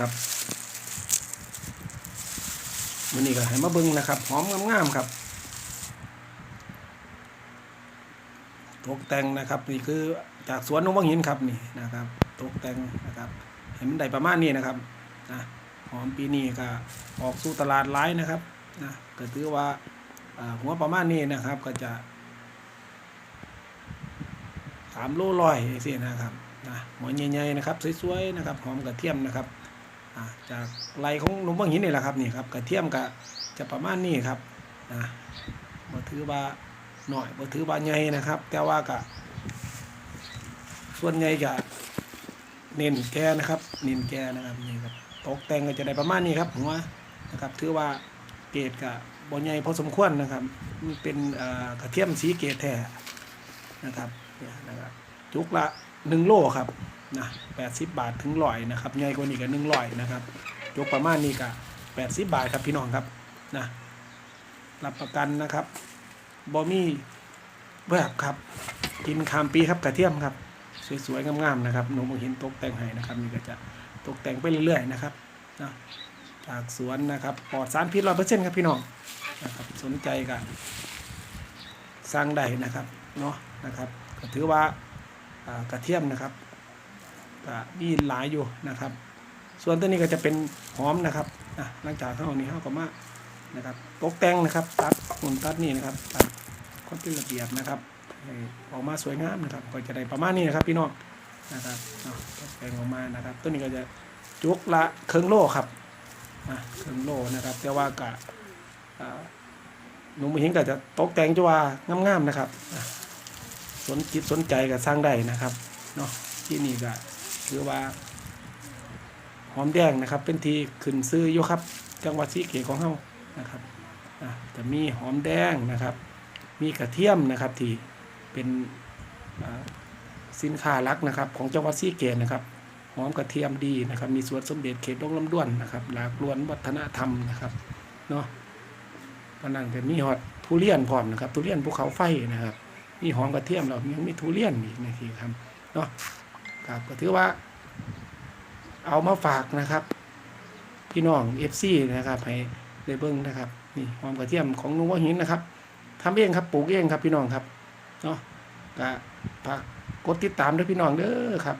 ครับวันนี้ก็ให้มาเบิ้งนะครับหอมงามๆครับตกแต่งนะครับนี่คือจากสวนนงวังหินครับนี่นะครับตกแต่งนะครับ เห็นได้ประมาณนี้นะครับนะหอมปีนี้ก็ออกสู่ตลาดหลายนะครับนะก็ถือว่าหัวประมาณนี้นะครับก็จะสามโลร้อยสินะครับนะหัวใหญ่ๆนะครับสวยๆนะครับหอมกระเทียมนะครับ จากไรของหลวงพ่อหินนี่แหละครับนี่ครับกระเทียมก็จะประมาณนี้ครับนะบ่ถือว่าหน่อยบ่ถือว่าใหญ่นะครับ แต่ว่าก็ส่วนใหญ่จะเน้นแกนะครับเน้นแกนะครับนี่ครับตกแต่งก็จะได้ประมาณนี้ครับผมว่านะครับถือว่าเกรดก็บ่ใหญ่พอสมควรนะครับมันเป็นกระเทียมสีเกรดแท้นะครับเนี่ยนะครับจุกละหนึ่งโลครับ นะแปดสิบบาทถึงร้อยนะครับใหญ่กว่านี้ก็หนึ่งร้อยนะครับยกประมาณนี้ก็แปดสิบบาทครับพี่น้องครับนะรับประกันนะครับบอมี่แบบครับ กินคามปีครับกระเทียมครับ สวยๆงามๆนะครับหนูมองเห็นตกแต่งให้นะครับนี่ก็จะตกแต่งไปเรื่อยๆนะครับนะจากสวนนะครับปลอดสารพิษร้อยเปอร์เซ็นต์ครับพี่น้องนะครับสนใจก็สร้างได้นะครับเนาะนะครับก็ถือว่ากระเทียมนะครับ ก็มีหลายอยู่นะครับ ส่วนตัวนี้ก็จะเป็นหอมนะครับอะหลังจากเท่านี้เท่ากับมานะครับตกแต่งนะครับ ตัดหุ่นตัดนี่นะครับตัดก็เป็นระเบียบนะครับออกมาสวยงามนะครับ ก็จะได้ประมาณนี้นะครับ พี่น้องนะครับเนาะตกแต่งออกมานะครับ ตัวนี้ก็จะจุกละเครื่องโล่ครับอะเครื่องโล่นะครับ แต่ว่ากะหนุ่มหิงก็จะตกแต่งจะว่างามๆนะครับสนจิตสนใจก็สร้างได้นะครับเนาะที่นี่ก็ ถือว่าหอมแดงนะครับ เป็นทีขึ้นซื้ออยู่ครับ จังหวัดสีเกตของเฮานะครับอะจะมีหอมแดงนะครับ มีกระเทียมนะครับที่เป็นสินค้าลักนะครับ ของจังหวัดสีเกตนะครับหอมกระเทียมดีนะครับ มีสวนสมเด็จเขตดงลำด้วนนะครับ หลากลวนวัฒนธรรมนะครับเนาะวันนั้นก็มีฮอดทุเรียนพร้อมนะครับทุเรียนภูเขาไฟนะครับมีหอมกระเทียมเรายังมีทุเรียนอีกนะครับเนาะ ครับก็ถือว่า เอามาฝากนะครับ พี่น้องเอฟซีนะครับให้ได้เบิ้งนะครับนี่หอมกระเทียมของลุงว่าหินนะครับทำเองครับปลูกเองครับพี่น้องครับเนาะก็ฝากกดติดตามด้วยพี่น้องเด้อครับ